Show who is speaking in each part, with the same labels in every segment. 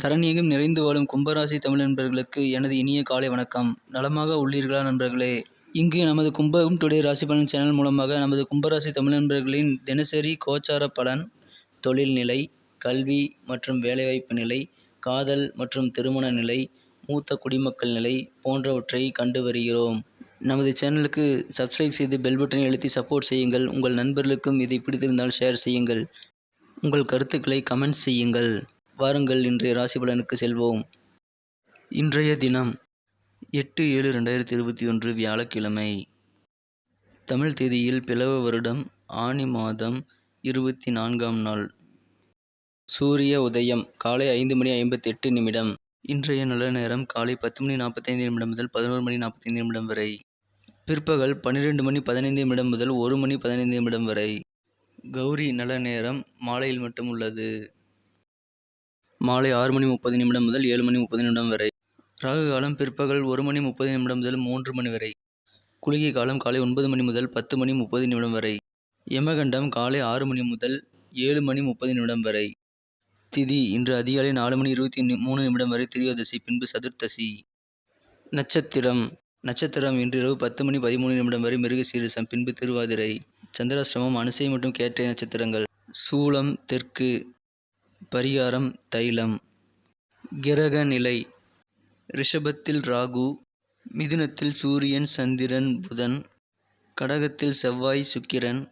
Speaker 1: தரணியகம் நிறைந்து வாழும் கும்பராசி தமிழ் நண்பர்களுக்கு எனது இனிய காலை வணக்கம். நலமாக உள்ளீர்களா நண்பர்களே? இங்கு நமது கும்பகம் டுடே ராசி பலன் சேனல் மூலமாக நமது கும்பராசி தமிழ் நண்பர்களின் தினசரி கோச்சார பலன் தொழில்நிலை கல்வி மற்றும் வேலைவாய்ப்பு நிலை காதல் மற்றும் திருமண நிலை மூத்த குடிமக்கள் நிலை போன்றவற்றை கண்டு வருகிறோம். நமது சேனலுக்கு சப்ஸ்கிரைப் செய்து பெல் பட்டனை அழுத்தி சப்போர்ட் செய்யுங்கள். உங்கள் நண்பர்களுக்கும் இதை பிடித்திருந்தால் ஷேர் செய்யுங்கள். உங்கள் கருத்துக்களை கமெண்ட் செய்யுங்கள். வாருங்கள் இன்றைய ராசி பலனுக்கு செல்வோம். இன்றைய தினம் எட்டு ஏழு ரெண்டாயிரத்தி இருபத்தி ஒன்று வியாழக்கிழமை. தமிழ் தேதியில் பிளவ வருடம் ஆனி மாதம் இருபத்தி நான்காம் நாள். சூரிய உதயம் காலை ஐந்து மணி ஐம்பத்தி எட்டு நிமிடம். இன்றைய நல்ல நேரம் காலை பத்து மணி நாற்பத்தைந்து நிமிடம் முதல் பதினோரு மணி நாற்பத்தைந்து நிமிடம் வரை. பிற்பகல் பன்னிரெண்டு மணி பதினைந்து நிமிடம் முதல் ஒரு மணி பதினைந்து நிமிடம் வரை. கௌரி நல்ல நேரம் மாலையில் மட்டும் உள்ளது. மாலை ஆறு மணி முப்பது நிமிடம் முதல் ஏழு மணி முப்பது நிமிடம் வரை. ராகு காலம் பிற்பகல் ஒரு மணி முப்பது நிமிடம் முதல் மூன்று மணி வரை. குளிகை காலம் காலை ஒன்பது மணி முதல் பத்து மணி முப்பது நிமிடம் வரை. யமகண்டம் காலை ஆறு மணி முதல் ஏழு மணி முப்பது நிமிடம் வரை. திதி இன்று அதிகாலை நாலு மணி இருபத்தி மூணு நிமிடம் வரை திரியோதசி பின்பு சதுர்த்தசி. நட்சத்திரம். நட்சத்திரம் இன்று இரவு பத்து மணி பதிமூணு நிமிடம் வரை மிருக சீரசம் பின்பு திருவாதிரை. சந்திராசிரமம் அனுசை மற்றும் கேட்டை நட்சத்திரங்கள். சூலம் தெற்கு. பரிகாரம் தைலம். கிரக நிலை ரிஷபத்தில் ராகு மிதுனத்தில் சூரியன் சந்திரன் புதன். கடகத்தில் செவ்வாய் சுக்கிரன்.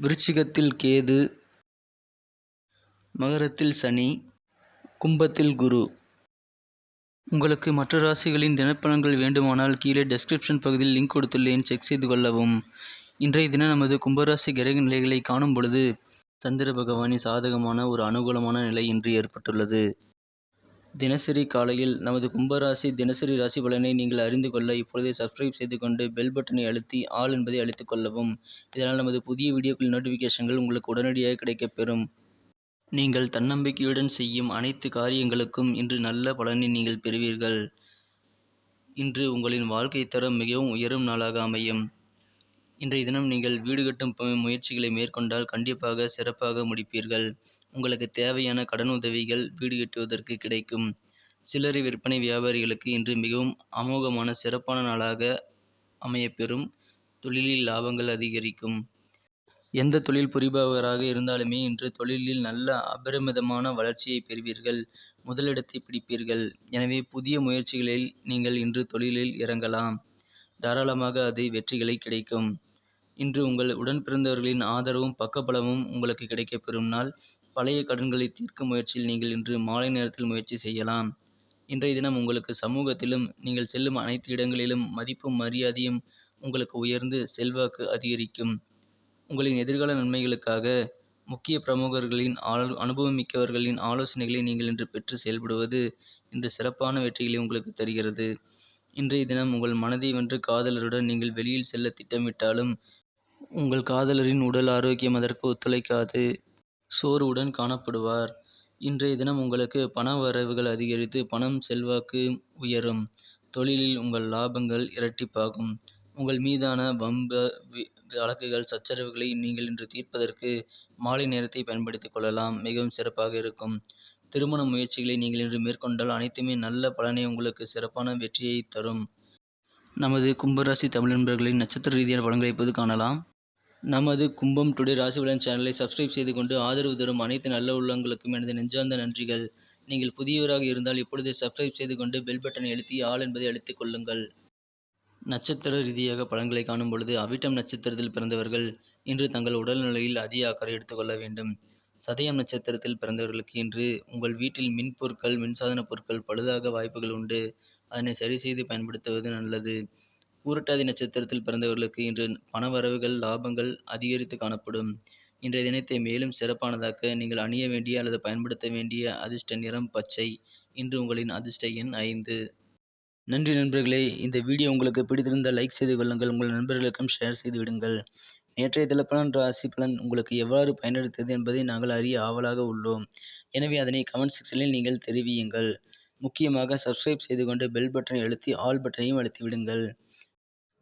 Speaker 1: விருச்சிகத்தில் கேது. மகரத்தில் சனி கும்பத்தில் குரு. உங்களுக்கு மற்ற ராசிகளின் தினப்பலன்கள் வேண்டுமானால் கீழே டெஸ்கிரிப்ஷன் பகுதியில் லிங்க் கொடுத்துள்ளேன். செக் செய்து கொள்ளவும். இன்றைய தினம் நமது கும்பராசி கிரக நிலைகளை காணும் பொழுது சந்திர பகவானின் சாதகமான ஒரு அனுகூலமான நிலை இன்று ஏற்பட்டுள்ளது. தினசரி காலையில் நமது கும்பராசி தினசரி ராசி பலனை நீங்கள் அறிந்து கொள்ள இப்பொழுதே சப்ஸ்கிரைப் செய்து கொண்டு பெல் பட்டனை அழுத்தி ஆல் என்பதை அழுத்திக் கொள்ளவும். இதனால் நமது புதிய வீடியோக்கள் நோட்டிஃபிகேஷன்கள் உங்களுக்கு உடனடியாக கிடைக்கப்பெறும் நீங்கள் தன்னம்பிக்கையுடன் செய்யும் அனைத்து காரியங்களுக்கும் இன்று நல்ல பலனை நீங்கள் பெறுவீர்கள். இன்று உங்களின் வாழ்க்கை தரம் மிகவும் உயரும் நாளாக அமையும். இன்றைய தினம் நீங்கள் வீடு கட்டும் முயற்சிகளை மேற்கொண்டால் கண்டிப்பாக சிறப்பாக முடிப்பீர்கள். உங்களுக்கு தேவையான கடன் உதவிகள் வீடு கட்டுவதற்கு கிடைக்கும். சில்லறை விற்பனை வியாபாரிகளுக்கு இன்று மிகவும் அமோகமான சிறப்பான நாளாக அமையப்பெறும். தொழிலில் லாபங்கள் அதிகரிக்கும். எந்த தொழில் புரிபவராக இருந்தாலுமே இன்று தொழிலில் நல்ல அபரிமிதமான வளர்ச்சியை பெறுவீர்கள். முதலிடத்தை பிடிப்பீர்கள். எனவே புதிய முயற்சிகளில் நீங்கள் இன்று தொழிலில் இறங்கலாம். தாராளமாக அது வெற்றிகளை கிடைக்கும். இன்று உங்கள் உடன் பிறந்தவர்களின் ஆதரவும் பக்கபலமும் உங்களுக்கு கிடைக்கப்பெறும் நாள். பழைய கடன்களை தீர்க்கும் முயற்சியில் நீங்கள் இன்று மாலை நேரத்தில் முயற்சி செய்யலாம். இன்றைய தினம் உங்களுக்கு சமூகத்திலும் நீங்கள் செல்லும் அனைத்து இடங்களிலும் மதிப்பும் மரியாதையும் உங்களுக்கு உயர்ந்து செல்வாக்கு அதிகரிக்கும். உங்களின் எதிர்கால நன்மைகளுக்காக முக்கிய பிரமுகர்களின் ஆலோ அனுபவமிக்கவர்களின் ஆலோசனைகளை நீங்கள் இன்று பெற்று செயல்படுவது இன்று சிறப்பான வெற்றிகளை உங்களுக்கு தருகிறது. இன்றைய தினம் உங்கள் மனதை வென்று காதலருடன் நீங்கள் வெளியில் செல்ல திட்டமிட்டாலும் உங்கள் காதலரின் உடல் ஆரோக்கியம் அதற்கு ஒத்துழைக்காது. சோர்வுடன் காணப்படுவார். இன்றைய தினம் உங்களுக்கு பண வரவுகள் அதிகரித்து பணம் செல்வாக்கு உயரும். தொழிலில் உங்கள் லாபங்கள் இரட்டிப்பாகும். உங்கள் மீதான வம்பு வழக்குகள் சச்சரவுகளை நீங்கள் இன்று தீர்ப்பதற்கு மாலை நேரத்தை பயன்படுத்திக் கொள்ளலாம். மிகவும் சிறப்பாக இருக்கும். திருமண முயற்சிகளை நீங்கள் இன்று மேற்கொண்டால் அனைத்துமே நல்ல பலனை உங்களுக்கு சிறப்பான வெற்றியை தரும். நமது கும்பராசி தமிழ் நண்பர்களின் நட்சத்திர ரீதியான பலன்களை இப்போது காணலாம். நமது கும்பம் டுடே ராசிபலன் சேனலை சப்ஸ்கிரைப் செய்து கொண்டு ஆதரவு தரும் அனைத்து நல்ல உள்ளங்களுக்கும் எனது நெஞ்சார்ந்த நன்றிகள். நீங்கள் புதியவராக இருந்தால் இப்பொழுதே சப்ஸ்கிரைப் செய்து கொண்டு பெல் பட்டனை அழுத்தி ஆள் என்பதை அழுத்திக் கொள்ளுங்கள். நட்சத்திர ரீதியாக பலன்களை காணும் பொழுது அவிட்டம் நட்சத்திரத்தில் பிறந்தவர்கள் இன்று தங்கள் உடல்நிலையில் அதிக அக்கறை எடுத்துக்கொள்ள வேண்டும். சதயம் நட்சத்திரத்தில் பிறந்தவர்களுக்கு இன்று உங்கள் வீட்டில் மின் பொருட்கள் மின்சாதன பொருட்கள் பழுதாக வாய்ப்புகள் உண்டு. அதனை சரி செய்து பயன்படுத்துவது நல்லது. பூரட்டாதி நட்சத்திரத்தில் பிறந்தவர்களுக்கு இன்று பணவரவுகள் லாபங்கள் அதிகரித்து காணப்படும். இன்றைய தினத்தை மேலும் சிறப்பானதாக்க நீங்கள் அணிய வேண்டிய அல்லது பயன்படுத்த வேண்டிய அதிர்ஷ்ட நிறம் பச்சை. இன்று உங்களின் அதிர்ஷ்ட எண் ஐந்து. நன்றி நண்பர்களே இந்த வீடியோ உங்களுக்கு பிடித்திருந்தால் லைக் செய்து கொள்ளுங்கள் உங்கள் நண்பர்களுக்கும் ஷேர் செய்து விடுங்கள். நேற்றைய திலப்பலன் ராசி பலன் உங்களுக்கு எவ்வாறு பயனளித்தது என்பதை நாங்கள் அறிய ஆவலாக உள்ளோம். எனவே அதனை கமெண்ட் செக்ஷனில் நீங்கள் தெரிவியுங்கள். முக்கியமாக சப்ஸ்கிரைப் செய்து கொண்டு பெல் பட்டனை அழுத்தி ஆல் பட்டனையும் அழுத்தி விடுங்கள்.